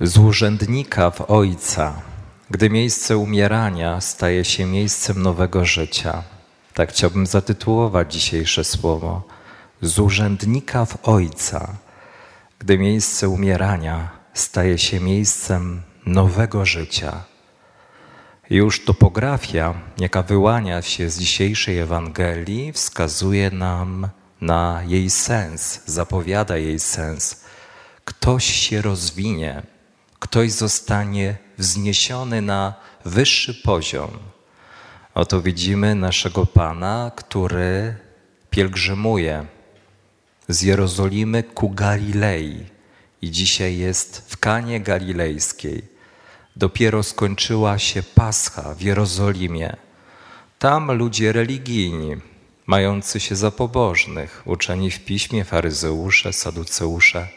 Z urzędnika w Ojca, gdy miejsce umierania staje się miejscem nowego życia. Tak chciałbym zatytułować dzisiejsze słowo. Z urzędnika w Ojca, gdy miejsce umierania staje się miejscem nowego życia. Już topografia, jaka wyłania się z dzisiejszej Ewangelii, wskazuje nam na jej sens, zapowiada jej sens. Ktoś się rozwinie, ktoś zostanie wzniesiony na wyższy poziom. Oto widzimy naszego Pana, który pielgrzymuje z Jerozolimy ku Galilei i dzisiaj jest w Kanie Galilejskiej. Dopiero skończyła się Pascha w Jerozolimie. Tam ludzie religijni, mający się za pobożnych, uczeni w piśmie faryzeusze, saduceusze,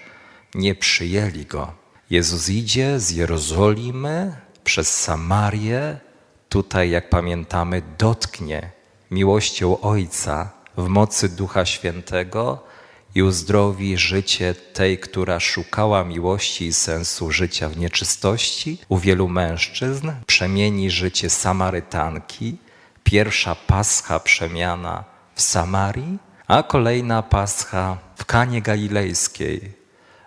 nie przyjęli go. Jezus idzie z Jerozolimy przez Samarię, tutaj, jak pamiętamy, dotknie miłością Ojca w mocy Ducha Świętego i uzdrowi życie tej, która szukała miłości i sensu życia w nieczystości. U wielu mężczyzn, przemieni życie Samarytanki, pierwsza pascha przemiana w Samarii, a kolejna pascha w Kanie Galilejskiej,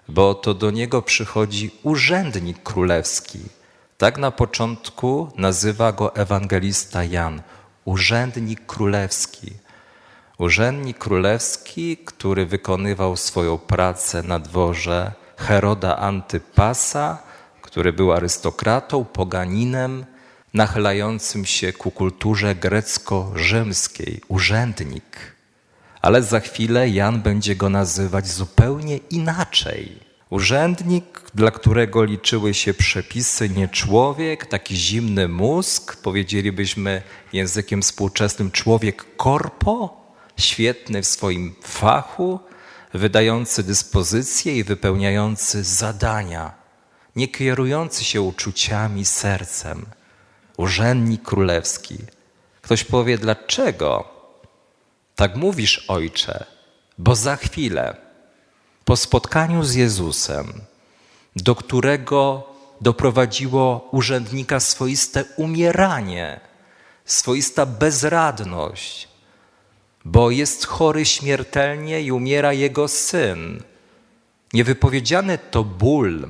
bo to do niego przychodzi urzędnik królewski. Tak na początku nazywa go ewangelista Jan, urzędnik królewski. Urzędnik królewski, który wykonywał swoją pracę na dworze Heroda Antypasa, który był arystokratą, poganinem, nachylającym się ku kulturze grecko-rzymskiej, urzędnik. Ale za chwilę Jan będzie go nazywać zupełnie inaczej. Urzędnik, dla którego liczyły się przepisy, nie człowiek, taki zimny mózg, powiedzielibyśmy językiem współczesnym człowiek korpo, świetny w swoim fachu, wydający dyspozycje i wypełniający zadania, nie kierujący się uczuciami, sercem. Urzędnik królewski. Ktoś powie, dlaczego? Tak mówisz, ojcze, bo za chwilę, po spotkaniu z Jezusem, do którego doprowadziło urzędnika swoiste umieranie, swoista bezradność, bo jest chory śmiertelnie i umiera jego syn. Niewypowiedziany to ból,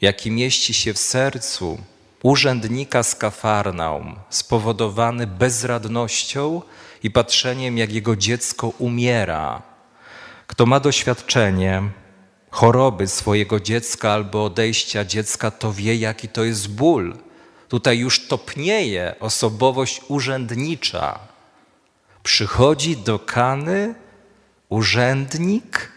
jaki mieści się w sercu urzędnika z Kafarnaum, spowodowany bezradnością i patrzeniem, jak jego dziecko umiera. Kto ma doświadczenie choroby swojego dziecka albo odejścia dziecka, to wie, jaki to jest ból. Tutaj już topnieje osobowość urzędnicza. Przychodzi do Kany urzędnik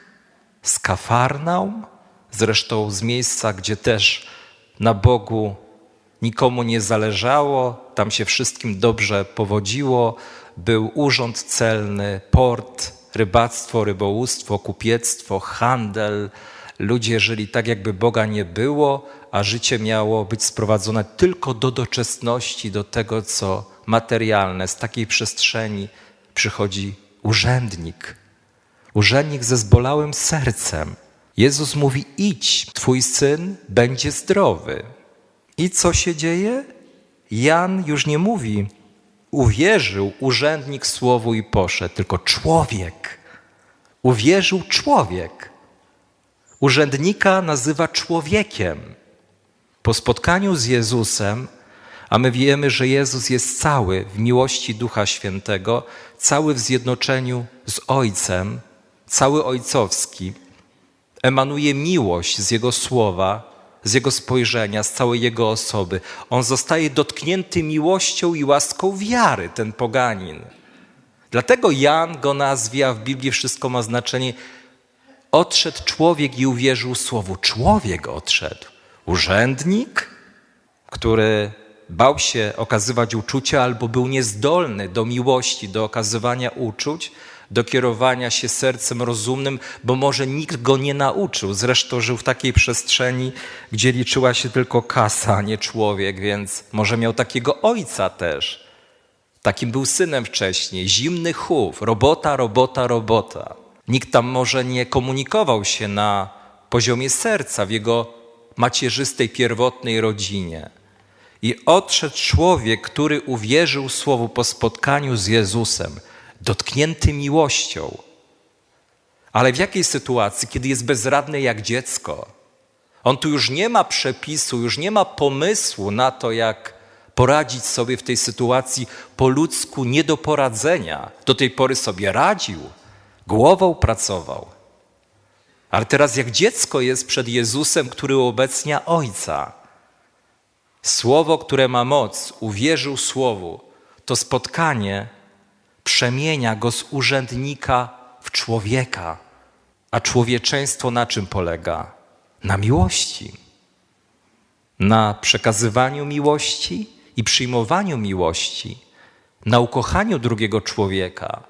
z Kafarnaum, zresztą z miejsca, gdzie też na Bogu nikomu nie zależało, tam się wszystkim dobrze powodziło. Był urząd celny, port, rybactwo, rybołówstwo, kupiectwo, handel. Ludzie żyli tak, jakby Boga nie było, a życie miało być sprowadzone tylko do doczesności, do tego, co materialne. Z takiej przestrzeni przychodzi urzędnik. Urzędnik ze zbolałym sercem. Jezus mówi: Idź, twój syn będzie zdrowy. I co się dzieje? Jan już nie mówi, uwierzył urzędnik słowu i poszedł, tylko człowiek. Uwierzył człowiek. Urzędnika nazywa człowiekiem. Po spotkaniu z Jezusem, a my wiemy, że Jezus jest cały w miłości Ducha Świętego, cały w zjednoczeniu z Ojcem, cały ojcowski, emanuje miłość z Jego słowa, z Jego spojrzenia, z całej Jego osoby. On zostaje dotknięty miłością i łaską wiary, ten poganin. Dlatego Jan go nazwie, a w Biblii wszystko ma znaczenie. Odszedł człowiek i uwierzył słowu. Człowiek odszedł. Urzędnik, który bał się okazywać uczucia albo był niezdolny do miłości, do okazywania uczuć, do kierowania się sercem rozumnym, bo może nikt go nie nauczył. Zresztą żył w takiej przestrzeni, gdzie liczyła się tylko kasa, nie człowiek, więc może miał takiego ojca też. Takim był synem wcześniej. Zimny chów, robota, robota, robota. Nikt tam może nie komunikował się na poziomie serca, w jego macierzystej, pierwotnej rodzinie. I odszedł człowiek, który uwierzył Słowu po spotkaniu z Jezusem, dotknięty miłością. Ale w jakiej sytuacji, kiedy jest bezradny jak dziecko? On tu już nie ma przepisu, już nie ma pomysłu na to, jak poradzić sobie w tej sytuacji po ludzku nie do poradzenia. Do tej pory sobie radził, głową pracował. Ale teraz jak dziecko jest przed Jezusem, który uobecnia Ojca. Słowo, które ma moc, uwierzył Słowu, to spotkanie przemienia go z urzędnika w człowieka. A człowieczeństwo na czym polega? Na miłości. Na przekazywaniu miłości i przyjmowaniu miłości. Na ukochaniu drugiego człowieka.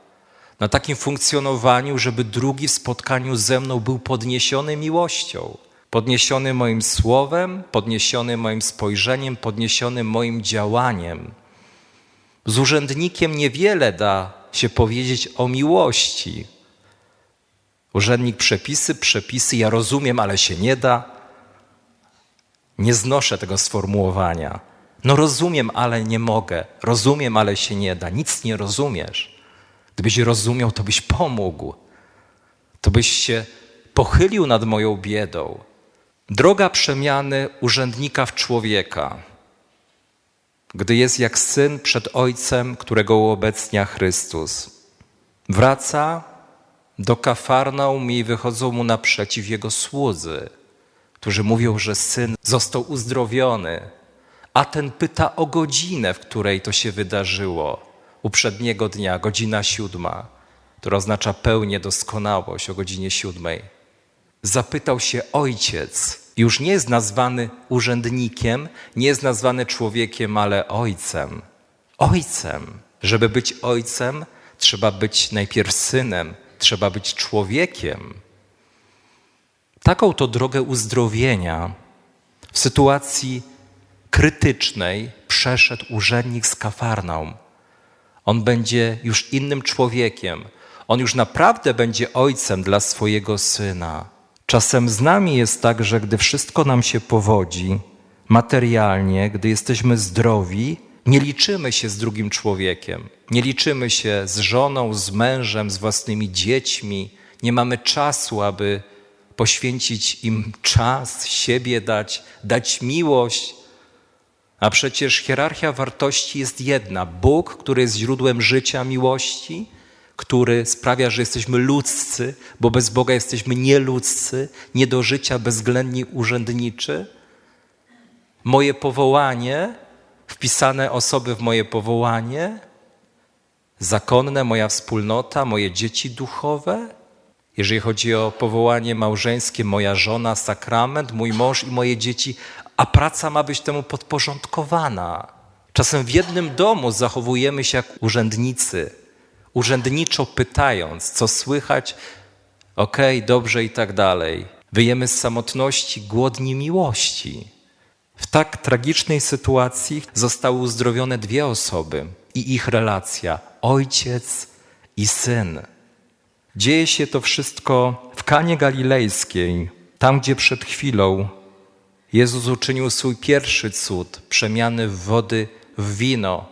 Na takim funkcjonowaniu, żeby drugi w spotkaniu ze mną był podniesiony miłością. Podniesiony moim słowem, podniesiony moim spojrzeniem, podniesiony moim działaniem. Z urzędnikiem niewiele da się powiedzieć o miłości. Urzędnik przepisy, przepisy, ja rozumiem, ale się nie da. Nie znoszę tego sformułowania. No rozumiem, ale nie mogę. Rozumiem, ale się nie da. Nic nie rozumiesz. Gdybyś rozumiał, to byś pomógł. To byś się pochylił nad moją biedą. Droga przemiany urzędnika w człowieka, gdy jest jak syn przed ojcem, którego uobecnia Chrystus. Wraca do Kafarnaum i wychodzą mu naprzeciw jego słudzy, którzy mówią, że syn został uzdrowiony, a ten pyta o godzinę, w której to się wydarzyło. Uprzedniego dnia, godzina siódma, która oznacza pełnię, doskonałość o godzinie siódmej. Zapytał się ojciec, już nie jest nazwany urzędnikiem, nie jest nazwany człowiekiem, ale ojcem. Ojcem. Żeby być ojcem, trzeba być najpierw synem, trzeba być człowiekiem. Taką to drogę uzdrowienia w sytuacji krytycznej przeszedł urzędnik z Kafarnaum. On będzie już innym człowiekiem. On już naprawdę będzie ojcem dla swojego syna. Czasem z nami jest tak, że gdy wszystko nam się powodzi, materialnie, gdy jesteśmy zdrowi, nie liczymy się z drugim człowiekiem. Nie liczymy się z żoną, z mężem, z własnymi dziećmi. Nie mamy czasu, aby poświęcić im czas, siebie dać, dać miłość. A przecież hierarchia wartości jest jedna. Bóg, który jest źródłem życia, miłości, który sprawia, że jesteśmy ludzcy, bo bez Boga jesteśmy nieludzcy, nie do życia bezwzględnie urzędniczy. Moje powołanie, wpisane osoby w moje powołanie, zakonne, moja wspólnota, moje dzieci duchowe. Jeżeli chodzi o powołanie małżeńskie, moja żona, sakrament, mój mąż i moje dzieci, a praca ma być temu podporządkowana. Czasem w jednym domu zachowujemy się jak urzędnicy, urzędniczo pytając, co słychać, okej, okay, dobrze i tak dalej. Wyjemy z samotności, głodni miłości. W tak tragicznej sytuacji zostały uzdrowione dwie osoby i ich relacja ojciec i syn. Dzieje się to wszystko w Kanie Galilejskiej, tam gdzie przed chwilą Jezus uczynił swój pierwszy cud przemiany wody w wino.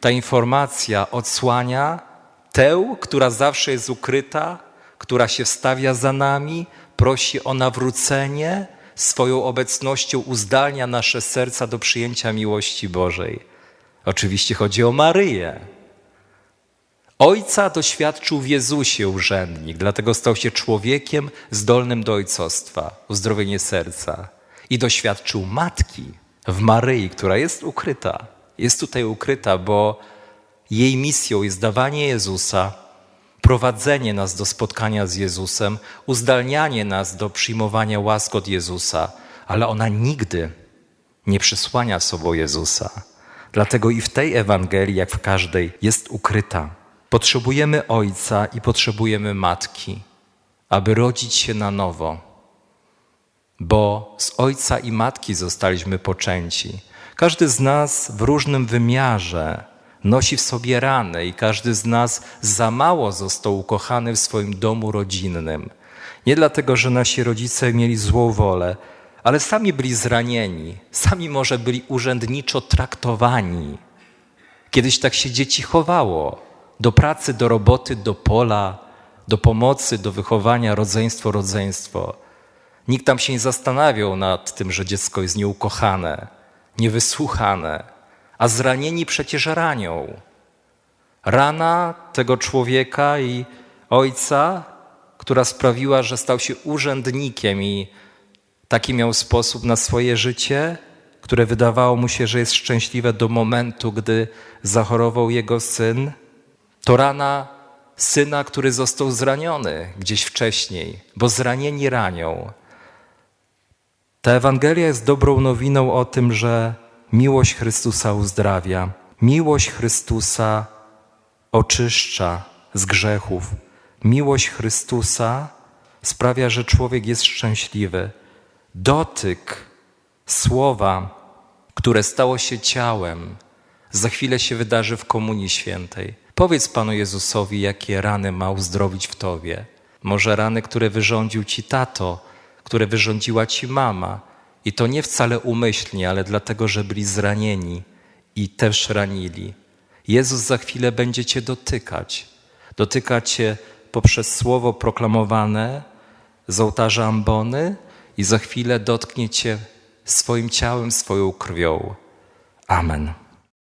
Ta informacja odsłania tę, która zawsze jest ukryta, która się wstawia za nami, prosi o nawrócenie, swoją obecnością uzdalnia nasze serca do przyjęcia miłości Bożej. Oczywiście chodzi o Maryję. Ojca doświadczył w Jezusie urzędnik, dlatego stał się człowiekiem zdolnym do ojcostwa, uzdrowienie serca. I doświadczył matki w Maryi, która jest ukryta. Jest tutaj ukryta, bo jej misją jest dawanie Jezusa, prowadzenie nas do spotkania z Jezusem, uzdalnianie nas do przyjmowania łask od Jezusa, ale ona nigdy nie przysłania sobą Jezusa. Dlatego i w tej Ewangelii, jak w każdej, jest ukryta. Potrzebujemy ojca i potrzebujemy matki, aby rodzić się na nowo, bo z ojca i matki zostaliśmy poczęci. Każdy z nas w różnym wymiarze nosi w sobie rany i każdy z nas za mało został ukochany w swoim domu rodzinnym. Nie dlatego, że nasi rodzice mieli złą wolę, ale sami byli zranieni, sami może byli urzędniczo traktowani. Kiedyś tak się dzieci chowało do pracy, do roboty, do pola, do pomocy, do wychowania, rodzeństwo, rodzeństwo. Nikt tam się nie zastanawiał nad tym, że dziecko jest nieukochane, niewysłuchane, a zranieni przecież ranią. Rana tego człowieka i ojca, która sprawiła, że stał się urzędnikiem i taki miał sposób na swoje życie, które wydawało mu się, że jest szczęśliwe do momentu, gdy zachorował jego syn. To rana syna, który został zraniony gdzieś wcześniej, bo zranieni ranią. Ta Ewangelia jest dobrą nowiną o tym, że miłość Chrystusa uzdrawia, miłość Chrystusa oczyszcza z grzechów, miłość Chrystusa sprawia, że człowiek jest szczęśliwy. Dotyk słowa, które stało się ciałem, za chwilę się wydarzy w Komunii Świętej. Powiedz Panu Jezusowi, jakie rany ma uzdrowić w Tobie. Może rany, które wyrządził Ci tato, które wyrządziła Ci mama. I to nie wcale umyślnie, ale dlatego, że byli zranieni i też ranili. Jezus za chwilę będzie Cię dotykać. Dotyka Cię poprzez słowo proklamowane z ołtarza ambony i za chwilę dotknie Cię swoim ciałem, swoją krwią. Amen.